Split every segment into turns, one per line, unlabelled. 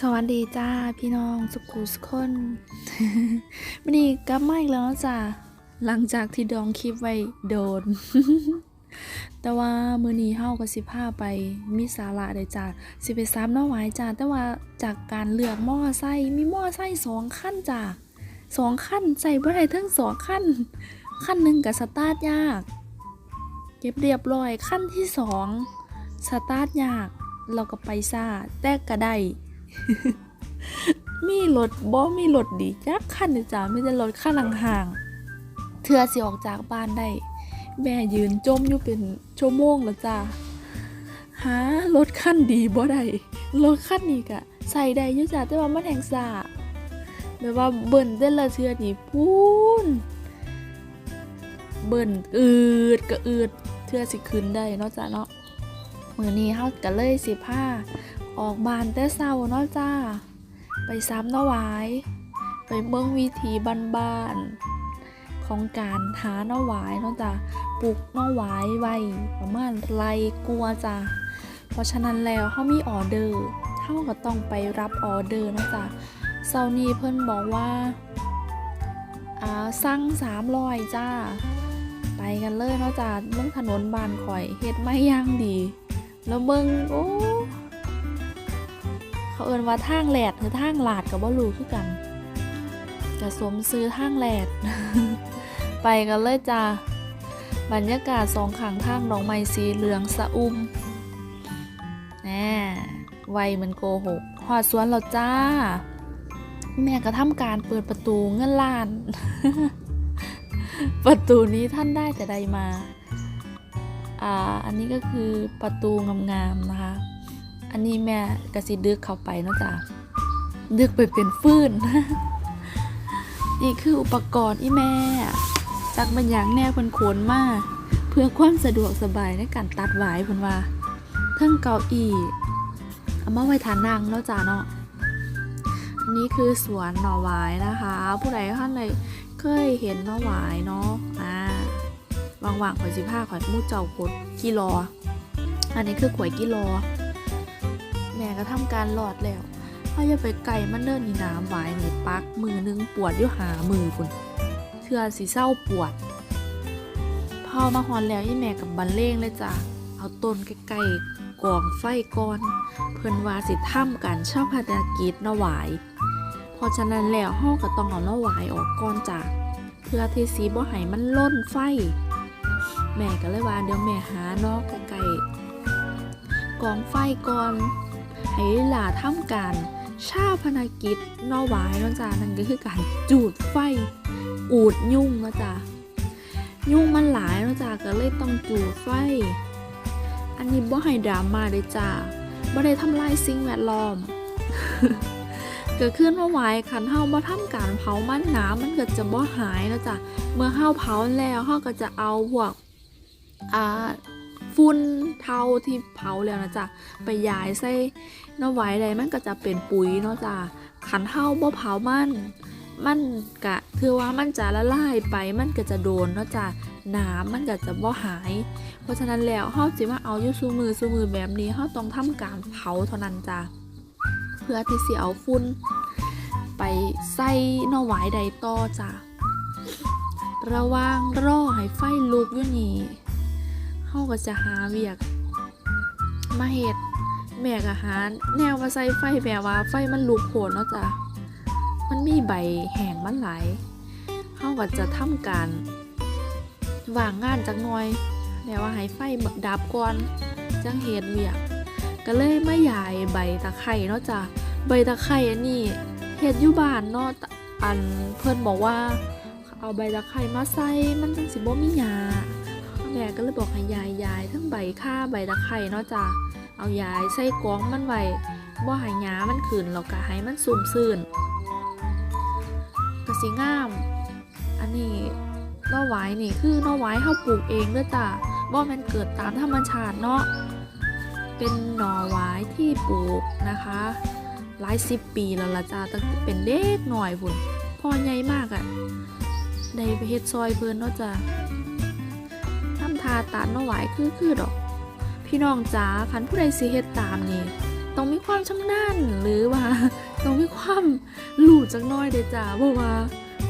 สวัสดีจ้าพี่น้องสุขุสุกคนวันนี้กลับมาอีกแล้วจ้าหลังจากที่ดองคลิปไว้โดน แต่ว่ามือนี้เฮาก็สิพาไปมีสาระเลยจ้าสิไปซ้ำน้าหวายจ้าแต่ว่าจากการเลือกหม้อไซค์มีหม้อไซค์สองขั้นจ้าสองขั้นใส่บ่ได้ทั้งสองขั้น ขั้นหนึ่งกับสตาร์ทยาก เก็บเรียบร้อยขั้นที่สองสตาร์ทยากเราก็ไปซาแต่ก็ได้ มีรถบ่มีรถดีจักคันเลยจ้าไม่ได้รถขั้นห่างๆเทื่อสิออกจากบ้านได้ แม่ยืนจมอยู่เป็นชั่วโมงแล้วจ้าหารถขั้นดีบ่ได้รถขั้นนี้ก็ใส่ได้ยู่จ้าแต่ว่ามันแหงซ่าแบบว่าเบิ่นแต่ละเทื่อนี่พูนเบิ่นอืดก็อืดเทื่อสิขึ้นได้เนาะจ้าเนาะมือนี้เฮาก็เลยสิพา ออกบ้านแต่เศร้าเนาะจ้า ไปซ้ำเนาะวาย ไปเมืองวิธีบ้านๆของการหาเนาะหวายเนาะจ้าปลูกเนาะหวายไว้ประมาณไรกลัวจ้าเพราะฉะนั้นแล้วเขามีออเดอร์เท่าก็ต้องไปรับออเดอร์นะจ้าเซานี้เพิ่นบอกว่าอ่าสั่งสามร้อยจ้า ไปกันเลยเนาะจ้าลงถนนบานข่อยเฮ็ดไม่ย่างดี แล้วเบิ่งโอ้ เขาเอินว่าทางแหลดหรือทางหลาดกับว่ารู้คือกันจะสมซื้อทางแหลด ไปกันเลยจ้าบรรยากาศสองข้างทางดอกไม้สีเหลืองสะอุ้มแน่ไวเหมันโกหกหอดสวนเราจ้า แม่ก็ทำการเปิดประตูเงินล้าน ประตูนี้ท่านได้แต่ใดมา อ่า อันนี้ก็คือประตูงามๆนะคะ อันนี้แม่กระสิดึกเข้าไปนะจ้ะดึกไปเป็นฟืนนี่คืออุปกรณ์อีแม่จากบรรยางแน่เพิ่นโขนมากเพื่อความสะดวกสบายในการตัดหวายเพิ่นว่าเทั้งเก้าอี้เอามาไว้ทานนั่งเนาะจ้ะเนาะอันนี้คือสวนหน่อหวายนะคะ ผู้ใดท่านใดเคยเห็นหน่อหวายเนาะอ่าว่างๆข่อยสิผ้าข่อยมูเจ้ากดกิโลอันนี้คือขวยกิโล แม่ก็ทำการหลอดแล้วเขาอย่าไปไก่มันเดินนี่น้ำหวายนี่ปักมือนึงปวดอยู่หามือคุณเทือสีเศร้าปวด พอมาฮอนแล้วยี่แม่กับบันเลงเลยจ้ะเอาต้นใกล้ๆกองไฟก่อน เพิ่นว่าสิถ้ำกันชอบพัฒนากิจนาะหวายเพราะฉะนั้นแล้วห้องก็ต้องเอานาะหวายออกก่อนจ้ะเพื่อที่สีบ่ให้มันล่นไฟ แม่ก็เลยว่าเดี๋ยวแม่หานาะใกล้ๆกองไฟก่อน ให้หลาทำการชาพนกิจนอหวายเนาะจ้านั่นก็คือการจูดไฟ อูดยุ่งนะจ้ายุ่งมันหลายเนาะจ้าก็เลยต้องจูดไฟ อันนี้บ่ให้ดราม่าเลยจ้าบ่ได้ทำลายสิ่งแวดล้อมเกิดขึ้นว่าหวายคันเฮาบ่ทำการเผามันหนามันก็จะบ่หายเนาะจ้ะเมื่อเฮาเผาแล้วเฮาก็จะเอาพวกอ่า ฝุ่นเทาที่เผาแล้วนะจ๊ะไปย้ายใส่นาะไว้ใดมันก็จะเป็นปุ๋ยเนาะจ้ะขันเฮาบ่เผามันมันกะถือว่ามันจะละลายไปมันก็จะโดนเนาะจ้ะน้ำมันก็จะบ่หาย เพราะฉะนั้นแล้วเฮาสิมาเอาอยู่ซูมือซูมือแบบนี้เฮาต้องทำการเผาเท่านั้นจ้ะเพื่อที่สิเอาฝุ่นไปใส่นาะไว้ใดต่อจ้ะระว่างรอให้ไฟลุกอยู่นี่าก็จะหาเวียก มาเฮ็ดแม่ก็หาแนวมาใส่ไฟแบบว่าไฟมันลุกโผล่เนาะจ้ะมันมีใบแห้งมันหลายเขาก็จะทำการวางงานจักหน่อยแล้วว่าให้ไฟดับก่อนจังเฮ็ดเวียก ก็เลยไม่ใหญ่ใบตะไคร่เนาะจ้ะใบตะไคร่อันนี้เฮ็ดอยู่บ้านเนาะอันเพิ่นบอกว่า เอาใบตะไคร่มาใส่มันจังสิบ่มีหญ้า แม่ก็เลยบอกให้ยายยายทั้งใบค่าใบตะไคร่เนาะจ้ะเอายายใส่กล่องมันไว้บ่ให้หญ้ามันขึ้นแล้วก็ให้มันสุ่มซื่นก็สิงาม อันนี้หน่อไว้นี่คือหน่อไว้เฮาปลูกเองเด้อจ้ะบ่ม่นเกิดตามธรรมชาติเนาะเป็นหน่อไว้ที่ปลูกนะคะหลายสิบปีแล้วละจ้าตั้งเป็นเด็กหน่อยพุ่นพ่อใหญ่มากอะ่ะได้ไปเฮ็ดซอยเพิ่นเนาะจ้ะ ทาตาน่อไว้คือคือดอก พี่น้องจ๋าคันผู้ใดสิเฮ็ดตามนี่ต้องมีความชำนาญหรือว่าต้องมีความรู้จักน้อยเด้จ้าเพราะว่า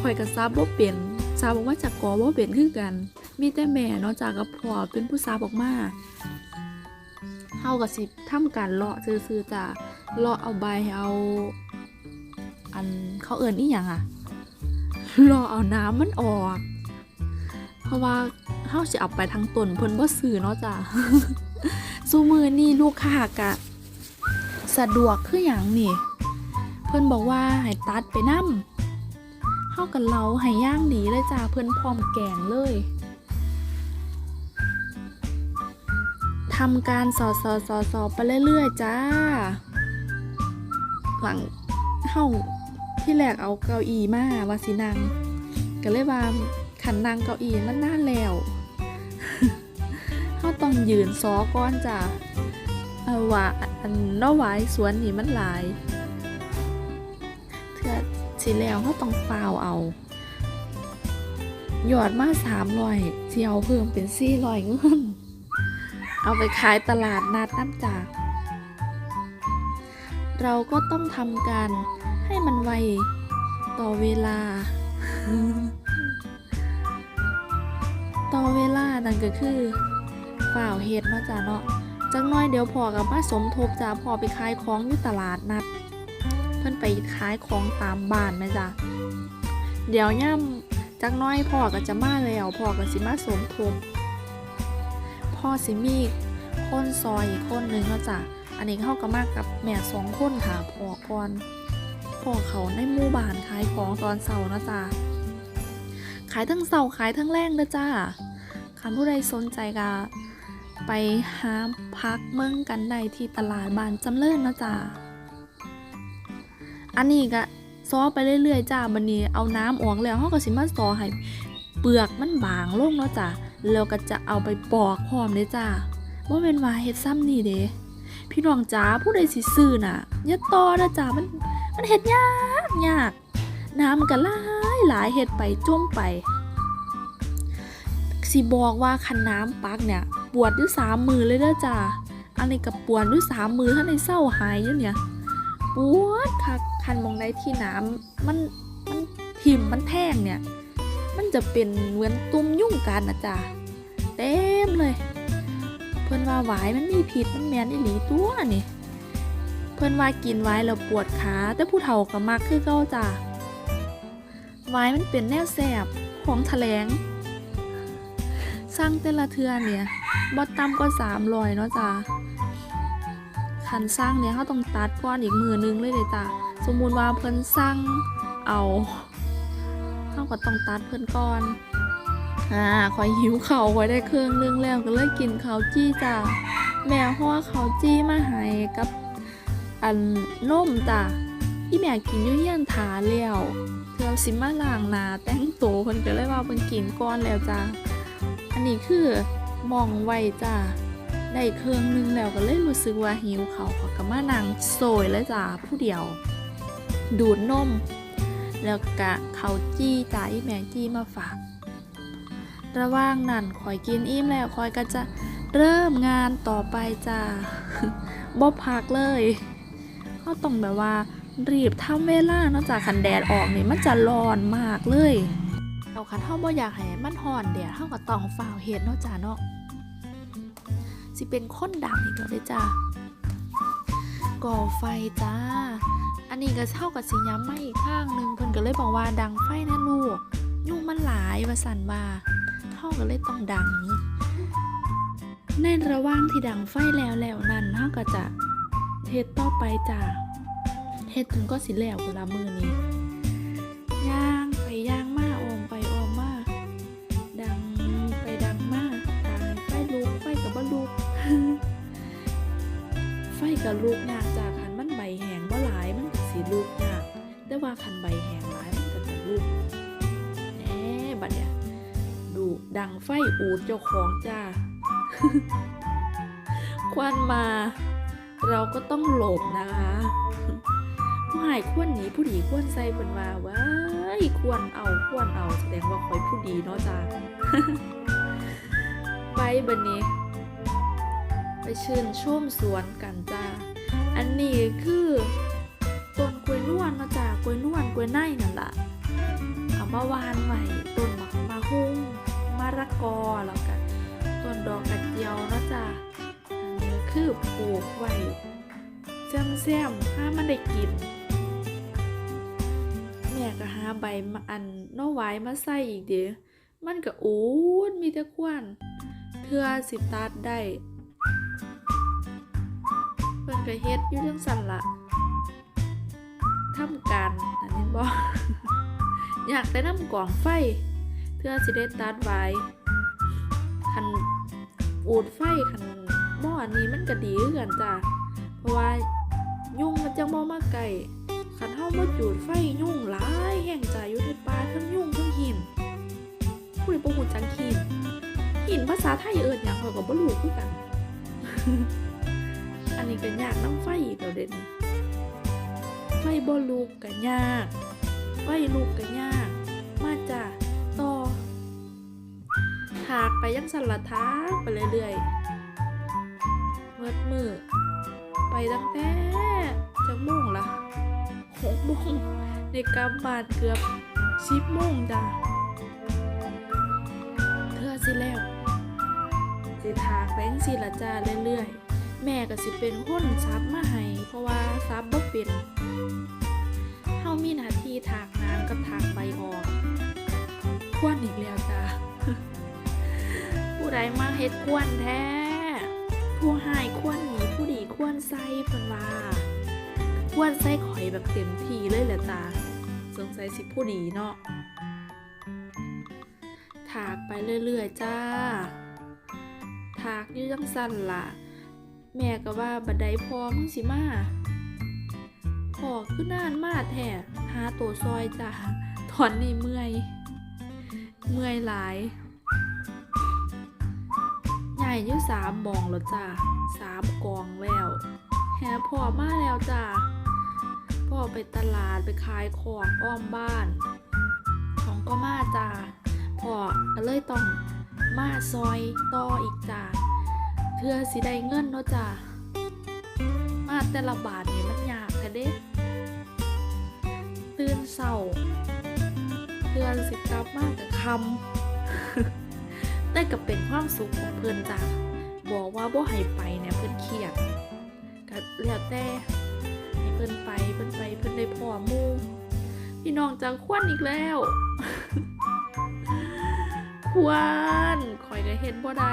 ข่อยกับซับบ่เป็นซาบอกว่าจากกอบ่เป็นคือกัน มีแต่แม่เนาะจากับพ่อเป็นผู้ซาบอกมาเฮาก็สิทำการเลาะซื่อๆจ้าเลาะเอาใบเอาอันเขาเอิ้นอีหยังอะเลาะเอาน้ำมันออก เพราะว่า เฮาสิเอาไปทั้งต้นเพิ่นบ่ซื้อเนาะจ้าซูมือนี่ลูกค้ากะ สะดวกคืออย่างนี่ เพิ่นบอกว่าให้ตัดไปนำเฮากันเลาให้ย่างดีเลยจ้าเพิ่นพร้อมแกงเลยทำการสอดสอดสอดสอดไปเรื่อยๆจ้า หลังเฮาที่แรกเอาเก้าอี้มาว่าสินังก็เลยว่า ขันนั่งเก้าอี้มันนานแล้วเฮาต้องยืนซอก่อนจ้าเอาว่าอันนาะหวายสวนนี่มันหลายเถื่อสิแล้วเขาต้องฟาวเอาหยอดมาสามร้อยเสียวเพิ่มเป็นสี่ร้อยเงินเอาไปขายตลาดนัดน้ำจาก เราก็ต้องทำการให้มันไวต่อเวลา ต่อเวลานั่นก็คือฝ่าวเฮ็ดเนาะจ้ะเนาะจักน้อยเดี๋ยวพอกับมาสมทบจ้าพอไปขายของอยู่ตลาดนัด เพิ่นไปขายของตามบ้านไหมจ้ะเดี๋ยวย่ำจักน้อยพ่อก็จะมาแล้วพ่อก็สิมาสมทบพ่อสิมีคนซอยอีกคนหนึงเนาะจ้ะอันนี้เข้าก็มากับแม่สองคนค่ะพ่อก่อนพ่อเขาในหมู่บ้านขายของตอนเสาร์นะจ้ะขายทั้งเสาร์ขายทั้งแรงเด้อจ้า คันผู้ใดสนใจก็ไปหาพักเมืองกันได้ที่ตลาดบ้านจำเริญนะจ๊ะอันนี้ก็ซอไปเรื่อยๆจ้าบันนี้เอาน้ำออกแล้วเขาก็สิมาซอให้เปลือกมันบางลงเนาะจ้ะแล้วก็จะเอาไปปอกพร้อมเลยจ้าว่าเป็นว่าเฮ็ดซ้ำนี่เด้พี่น้องจ้าผู้ใดสิซื้อน่ะอย่าต่อนะจ้ามันมันเฮ็ดยากยากน้ำก็หลายหลายเฮ็ดไปจุ่มไป สิบอกว่าคันน้ำปักเนี่ย ปวดอยู่สามมือเลยเด้อจ้าอันนี้กับปวดอยู่สามมือถ้าในเศร้าหายอยู่เนี่ย ปวดคักคันมองได้ที่น้ำมันมันทิ่มมันแท่งเนี่ย มันจะเป็นเหมือนตุ่มยุ่งกันนะจ้าเต็มเลย เพิ่อนว่าหวายมันมีพิษมันแมนอีหลีตัวนี่ เพิ่อนว่ากินไว้แล้วปวดขาแต่ผู้เฒ่าก็มักคือเก้าจ้าไว้มันเป็นแนวแสบของแถลง สร้างแต่ละเทือเนี่ยบอต่ำก็สามรอยเนาะจ้าคันสร้างเนี่ยเขาต้องตัดก้อนอีกมือนึงเลยเลยจ้าสมมุติว่าเพิ่นสร้างเอาเขาก็ต้องตัดเพิ่นก่อนอ่าคอยหิวเขาคอยได้เครื่องนึงแล้วก็เลยกินเขาจี้จ้าแม่ห่อข้าจี้มาให้กับอันนมจ้าที่แม่กินยุ่เยี่ยนถาแล้วเธอสิมาล้างนาแต่งตัวเพิ่นก็เลยว่าเพิ่นกินก่อนแล้วจ้า อันนี้คือมองไว้จ้าได้เครื่องนึงแล้วก็เลยรู้สึกว่าหิวเขาขาก็มานั่งโซยเลยจ้าผู้เดียว ดูดนม แล้วกะเขาจี้จ้าอีแม่จี้มาฝาก ระว่างนั้นคอยกินอิ่มแล้วคอยก็จะเริ่มงานต่อไปจ้าบ่พักเลยเขาต้องแบบว่ารีบทำเวลาเนอกจากคันแดดออกนี่มันจะร้อนมากเลย เอาคันเฮาบ่อยากให้มันฮ้อนเดี๋ยวเฮาก็ต้องฝ่าวเฮ็ดเนาะจ้าเนาะสิเป็นคนดังอีกแล้วเด้จ้าก่อไฟจ้า อันนี้ก็เท่ากับสิย้ำมาอีกข้างหนึงเพิ่นก็เลยบอกว่าดังไฟนะลูก ยุ่งมันหลายว่าสั่นว่าเฮาก็เลยต้องดังในระหว่างที่ดังไฟแล้วแล้วนั้นเฮาก็จะเฮ็ดต่อไปจ้าเฮ็ดจนก็สิแล้วเวลามือนี้ย่างไปย่าง กับลูกยากจากคันมันใบแหงบ่หลายมันก็สิลูกยาก แต่ว่าคันใบแหงหลายมันก็จะลูกแหนบัดเนี่ยดูดังไฟอูดเจ้าของจ้า ควันมา เราก็ต้องหลบนะคะผู้หายควรหนีผู้ดีควรใส่คนว่าว้ายควรเอาควรเอาแสดงว่าคอยผู้ดีเนาะจ้าไปบันนี้ ไปชื่นชมสวนกันจ้า อันนี้คือต้นกล้วยนวลมาจากกล้วยนวลกล้วยไนนั่นล่ะเอามาวานไว้ต้นมะมาหุ้งมะระกอแล้วกันต้นดอกกระเจียวนะจ้ะอันนี้คือปลูกไว้แซมๆถ้ามันได้กินแม่ก็หาใบมาอันน้อไว้มาใส่อีกเด้อมันก็อูดมีแต่ควันเพื่อสิตัดได้ พิ่นก็เฮ็ดอยู่เรื่องสั่นละทำการอันนี้บ่อยากได้น้ำกล่องไฟเพื่อสิได้ตัดไว้คันอูดไฟคันหม้ออันนี้มันก็ดีคือนจ้ะเพราะว่ายุ่งมันจังบ่มาไกลคันเฮาบ่จูดไฟยุ่งหลายแห่งใจอยู่ในป่าทั้งยุ่งทั้งหินผู้ใดบ่ฮู้จักหินหินภาษาไทยเอิ้นหยังข้อยก็บ่รู้คือกัน นนี้ก็ยากน้ำไฟอีกแล้วเด่นไฟบ่ลุกก็ยาก ไฟลุกก็ยาก มาจ้ะต่อถากไปยังสันละทาไปเรื่อยๆเมื่อมือไปตั้งแต่จักโมงละหกโมงในกำบาดเกือบสิบโมงจ้ะเธอสิแล้วสิทากแบงสิละจ้าเรื่อยๆ แม่ก็สิเป็นคนซับมาให้เพราะว่าซับบ่เป็นเฮามีหน้าที่ถากน้ำกับถากใบออกควนอีกแล้วจ้าผู้ใดมาเฮ็ดควนแท้ ผู้หายควนหนีผู้ดีควนใส่เพิ่นว่าควนไส้ข่อยแบบเต็มทีเลยแหละจ้าสงสัยสิผู้ดีเนาะถากไปเรื่อยๆจ้า ถากอยืจังสั้นล่ะ แม่ก็ว่าบัดไดพอมึงสิมาพอคือนนานมาแท้หาตัวซอยจ้าตอนนี้เมื่อย เมื่อยหลายใหญ่ยุ่สามมองแล้วจ้าสามกองแล้วแฮพ่อมาแล้วจ้าพ่อไปตลาดไปขายของอ้อมบ้าน ของก็มาจ้าพ่อก็เลยต้องมาซอยต่ออีกจ้า เพื่อสิได้เงินเนาะจ้ามาแต่ละบาทนี่มันยากแท้เด้ตื่นเศร้าเพื่อนสิกลับมากกับคำได้กับเป็นความสุขของเพื่อนจ้าบอกว่าบ่ให้ไปเนี่ยเพื่อนเครียดก็แล้วแต่ให้เพิ่อนไปเพิ่อนไปเพิ่อนได้พ่อมู่พี่น้องจังควนอีกแล้วควรคอยได้เห็นบ่ได้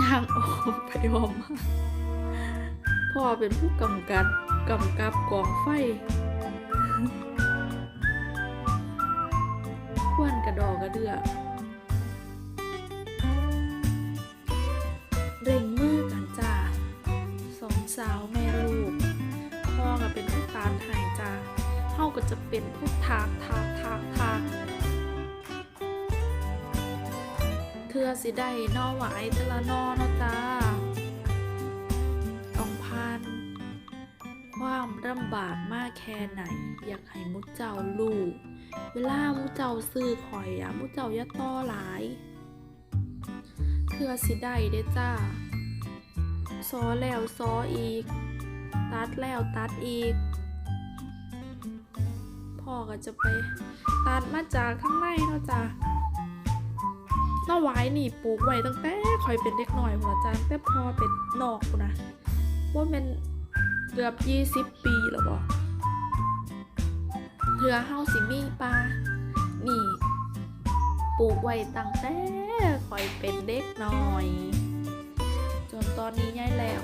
ย่างออกไปออมมาพ่อเป็นผู้กำกับกำกับกองไฟควรกระดอกกระเดือเร่งมือกันจ้าสองสาวแม่ลูกพ่อก็เป็นผู้ตามถ่ายจ้าเฮาก็จะเป็นผู้ทากทากทากทาก ทือสิได้นอหวายแต่ละนอเนาะจ้าต้องผ่านความลำบากมากแค่ไหน อยากให้มุกเจ้าลูกเวลามุกเจ้าซื้อข่อยอะมุกเจ้าอย่าต่อหลายเพื่อสิได้เด้จ้าซอแล้วซออีก ตัดแล้วตัดอีก พ่อก็จะไป ตัดมาจากข้างในเนาะจ้ะ น้าไว้นี่ปลูกไว้ตั้งแต่คอยเป็นเด็กหน่อยหัวจ้าแต่พอเป็นนอกนะว่าเป็นเกือบยี่สิบปีแล้วบ่เถือเฮาสิมีปลานี่ปลูกไว้ตั้งแต่คอยเป็นเด็กหน่อย จนตอนนี้ย้ายแล้ว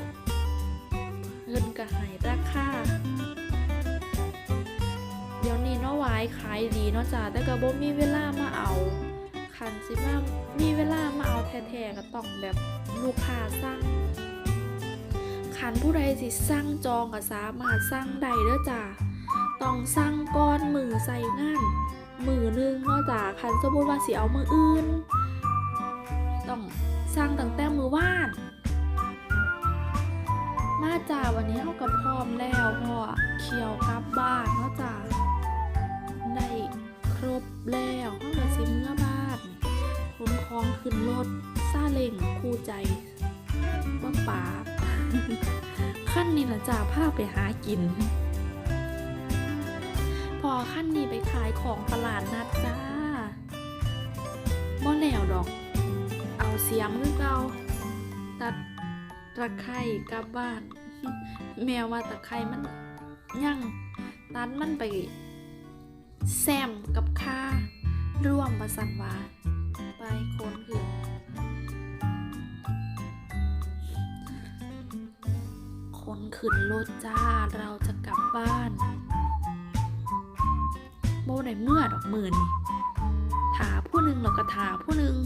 เงินก็ใหายราคาเดี๋ยวนี้เนาะวายขายดีเนาะจ้าแต่ก็บ่มีเวลามาเอา คันสิมามีเวลามาเอาแท้ๆก็ต้องแบบลูกค้าสั่งคันผู้ใดสิสั่งจองก็สามารถสั่งได้เด้อจ้าต้องสั่งก่อนมือใส่งานมือหนึงนาะจ้าคันสมมติว่าสิเอามืออื่น ต้องสั่งตั้งแต่มือว่านมาจ้าวันนี้เขากับพร้อมแล้วพ่อเขียวกลับบ้านเนาะจ้าได้ครบแล้ว องขึ้นรถซาเล้งคู่ใจบ้าป๋าขั้นนี้ละจ้าพาไปหากิน พอขั้นนี้ไปขายของตลาดนัดจ้าบ่แล้วดอก เอาเสียมคือเก่าตัดตะไคร่กลับบ้าน แมวว่าตะไคร่มันยั่งตัดมันไปแซมกับค่าร่วมประสันวา คนคือ คนขึ้นรถจ้า เราจะกลับบ้านโบได้เมื่อดอกมือนถาผู้หนึ่งเราก็ถาผู้หนึ่ง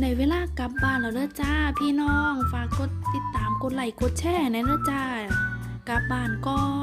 ในเวลากลับบ้านแล้วเด้อจ้า พี่น้อง ฝากกดติดตามกดไลค์กดแชร์แนะเด้อจ้ากลับบ้านก่อน